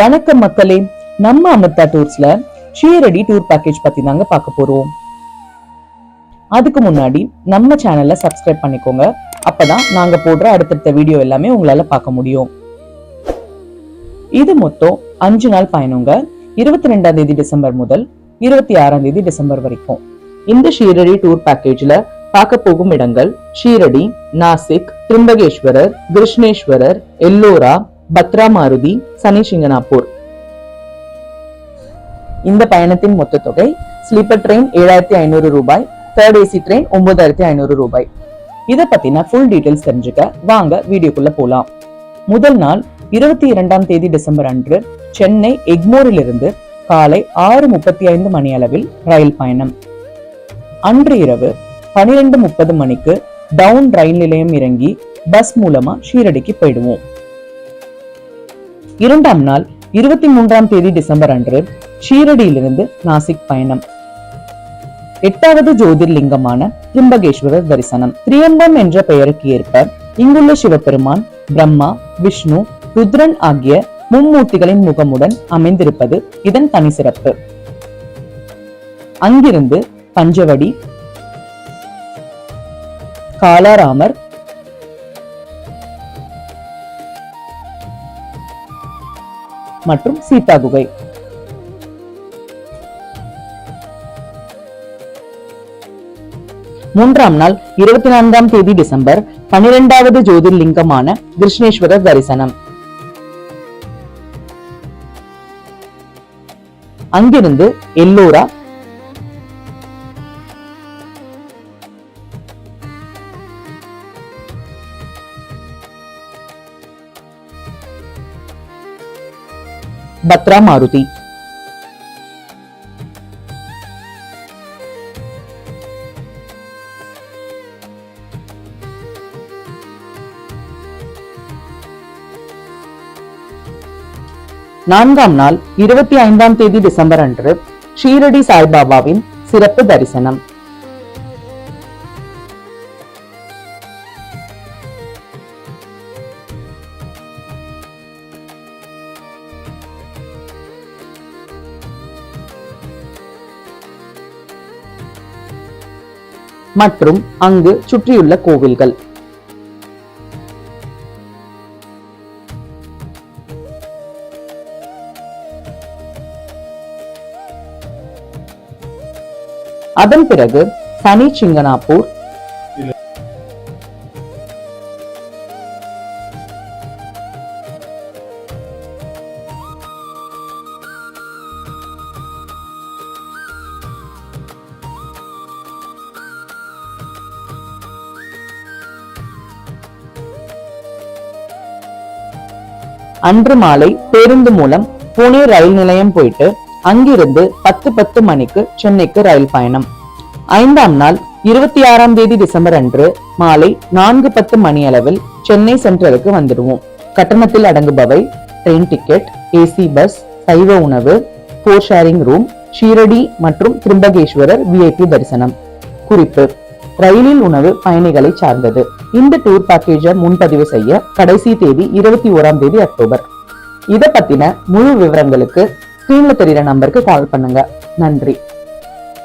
வணக்கம் மக்களே நம்ம அமிர்தா டூர்ஸ்ல ஷீரடி டூர் பேக்கேஜ் பத்தி தாங்க பார்க்க போறோம். அதுக்கு முன்னாடி நம்ம சேனலை சப்ஸ்கிரைப் பண்ணிக்கோங்க. அப்பதான் நாங்க போடுற அடுத்தடுத்த வீடியோ எல்லாமே உங்களால பார்க்க முடியும். இது மொத்தம் அஞ்சு நாள் பயணங்க. இருபத்தி ரெண்டாம் தேதி டிசம்பர் முதல் இருபத்தி ஆறாம் தேதி டிசம்பர் வரைக்கும். இந்த ஷீரடி டூர் பேக்கேஜ்ல பார்க்க போகும் இடங்கள் ஷீரடி நாசிக் திரிம்பகேஸ்வரர் கிருஷ்ணேஸ்வரர் எல்லோரா பத்ரா மாருதி சனிசிங்கனாப்பூர். இந்த பயணத்தின் மொத்த தொகை ஸ்லீப்பர் ட்ரெயின் ஏழாயிரத்தி ஐநூறு ரூபாய் தேர்ட் ஏசி ட்ரெயின் ஒன்பதாயிரத்தி ஐநூறு ரூபாய். இதை பத்தின ஃபுல் டீடைல்ஸ் தெரிஞ்சுக்க வாங்க வீடியோக்குள்ள போலாம். முதல் நாள் இருபத்தி இரண்டாம் தேதி டிசம்பர் அன்று சென்னை எக்மோரிலிருந்து காலை ஆறு முப்பத்தி ஐந்து மணி அளவில் ரயில் பயணம். அன்று இரவு பனிரெண்டு முப்பது மணிக்கு டவுன் ரயில் நிலையம் இறங்கி பஸ் மூலமா ஷீரடிக்கு போயிடுவோம். இரண்டாம் நாள் இருபத்தி மூன்றாம் தேதி டிசம்பர் அன்று ஷீரடியிலிருந்து நாசிக் பயணம். எட்டாவது ஜோதிர்லிங்கமான திரிம்பகேஸ்வரர் தரிசனம். திரியம்பம் என்ற பெயருக்கு ஏற்ப இங்குள்ள சிவபெருமான் பிரம்மா விஷ்ணு ருத்ரன் ஆகிய மும்மூர்த்திகளின் முகமுடன் அமைந்திருப்பது இதன் தனி சிறப்பு. அங்கிருந்து பஞ்சவடி காலாராமர் மற்றும் சீதா குகை. மூன்றாம் நாள் இருபத்தி நான்காம் தேதி டிசம்பர் பனிரெண்டாவது ஜோதிர்லிங்கமான கிருஷ்ணேஸ்வரர் தரிசனம். அங்கிருந்து எல்லோரா பத்ரா மாருதி நான்காம் நாள் இருபத்தி ஐந்தாம் தேதி டிசம்பர் அன்று ஷீரடி சாய்பாபாவின் சிறப்பு தரிசனம் மற்றும் அங்கு சுற்றியுள்ள கோவில்கள். அதன் பிறகு சனி சிங்கனாப்பூர் அன்று மாலை பேருந்து மூலம் புனே ரயில் நிலையம் போயிட்டு அங்கிருந்து பத்து பத்து மணிக்கு சென்னைக்கு ரயில் பயணம். ஐந்தாம் நாள் இருபத்தி ஆறாம் தேதி டிசம்பர் அன்று மாலை நான்கு பத்து மணி அளவில் சென்னை சென்ட்ரலுக்கு வந்துடுவோம். கட்டணத்தில் அடங்குபவை ட்ரெயின் டிக்கெட் ஏசி பஸ் சைவ உணவு போர் ஷேரிங் ரூம் ஷீரடி மற்றும் திரும்பகேஸ்வரர் விஐபி தரிசனம். குறிப்பு ரயிலில் உணவு பயணிகளை சார்ந்தது. இந்த டூர் பேக்கேஜை முன்பதிவு செய்ய கடைசி தேதி இருபத்தி ஓராம் தேதி அக்டோபர். இத பத்தின முழு விவரங்களுக்கு ஸ்கிரீன்ல தெரியுற நம்பருக்கு கால் பண்ணுங்க. நன்றி.